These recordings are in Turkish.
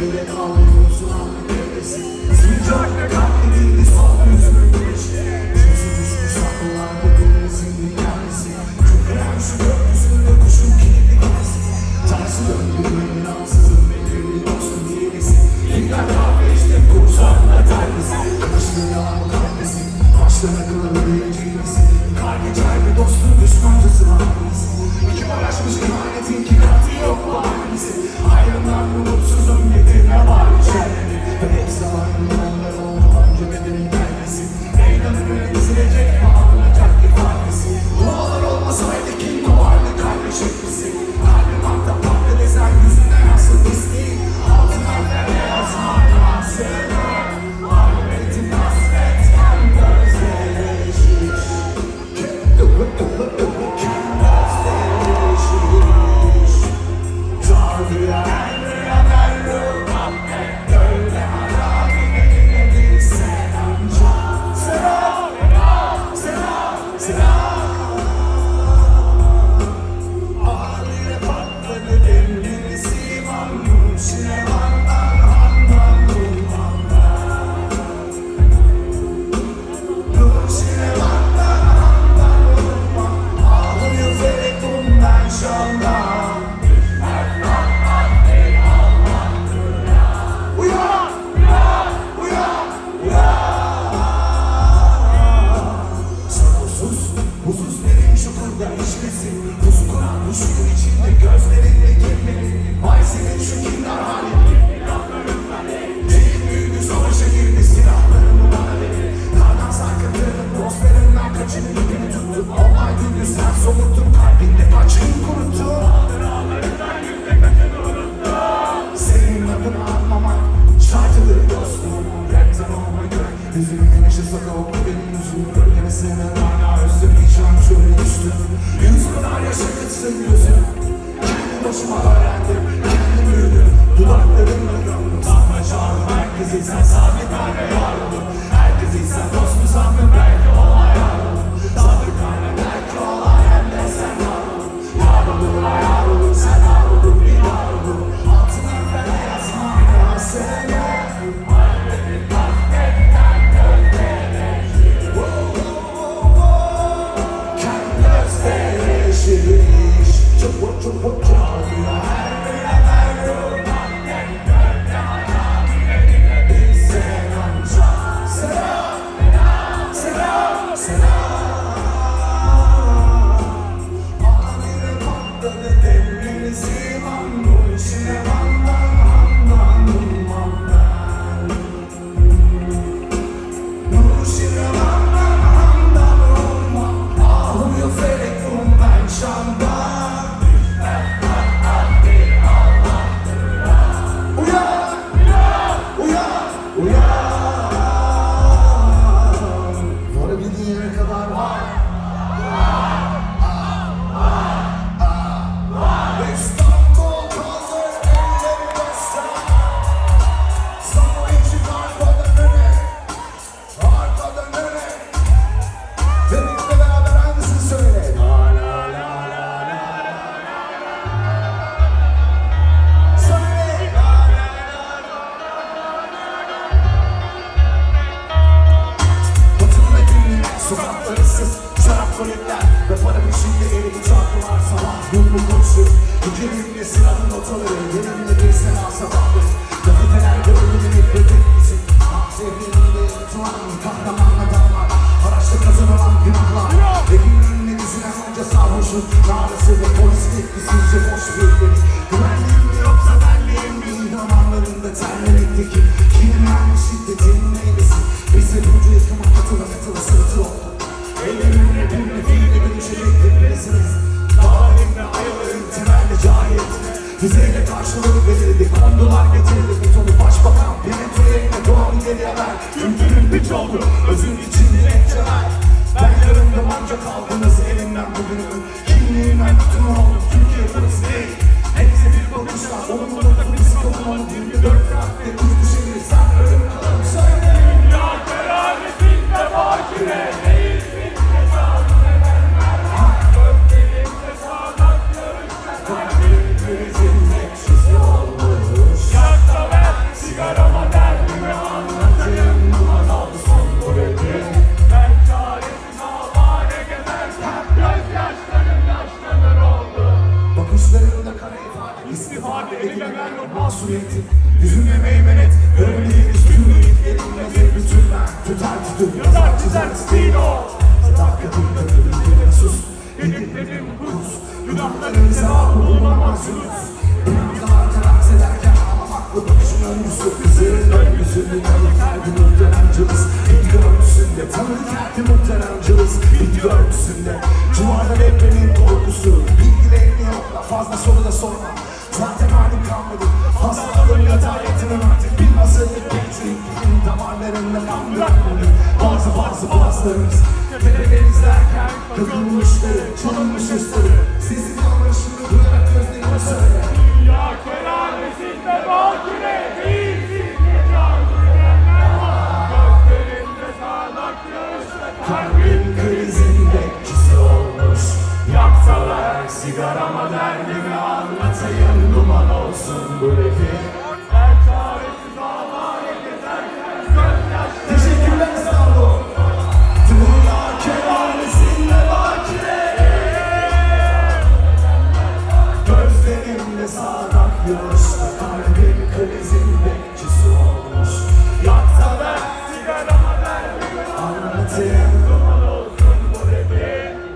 Elinde kalmıyorsun anlayabilirsin Sıcak ve kalbinin son yüzünü geçti. Çözümüş bu saklılarda denizin dünyası Köküren şu gökyüzünde kuşun kilidi gitsin Tersi döndü benim Yüzümden aşırsa kavga benim yüzümden Ölemesine hala özlemeyeceğim şöyle düştüm Yüz kadar yaşa kaçtım gözüm. Kendi başıma öğrendim. Senator Sokaklar ıssız, şarap koletler Ve param içinde eli bıçaklılar sabah. Gün bu komşu, iki günde silahın notaları Yerimde bir sen al sabahları Gazetelerde ölümü nefretin için ah, Şehrinde tuan kahramanla damlar Araçta kazanılan günahlar. Evin önüne dizilen onca sarhoşun Narısı ve polis tepkisizce boş birileri Güvenliğim yoksa benliğim değil Damarlarında terler ekteki Kirlenmiş şiddetin Füzeyle karşılık verildik Kondular getirildi bir tonu başbakan Penetre ekme doğan geri haber Ülkünün bir oldu özün içinde lehçeler Ben yarındım ancak kaldınız elimden bugünü Kimliğimden bütün oldum Türkiye'de devleti Masumiyeti Yüzümle meymenet Görebildiğiniz tüm büyüklerimle bir bütün ben Tutar tutur yazar çizer stilo Sadakatim ömrümde sus Hedeflerim hız Günahların sevabı bulunamaz yunus Günahlar terakse ederken Ağlamak bu bakışın öncüsü Bizi döngüsünü tanık her gün muhteremcimiz İlk örtüsünde tanık her gün muhteremcimiz İlk örtüsünde Cuvarda depremin korkusu. Bilgilerini yokla fazla soru da sorma. Zaten kalmadı. Fazla adım yatağa yatırın artık bekçilik Benim damarlarımda kan bırakmadı. Bazı bazı boğazlarımız Tepeleri izlerken Kırılmışları, çalınmış üstleri. Sessiz anlayışını yaşlı Kalbim olmuş. Yaksalar sigarama derdimi Anlatayım.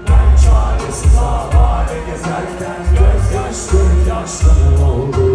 Ben çaresiz havale gezerken Gözyaşlarım yaşlarım oldu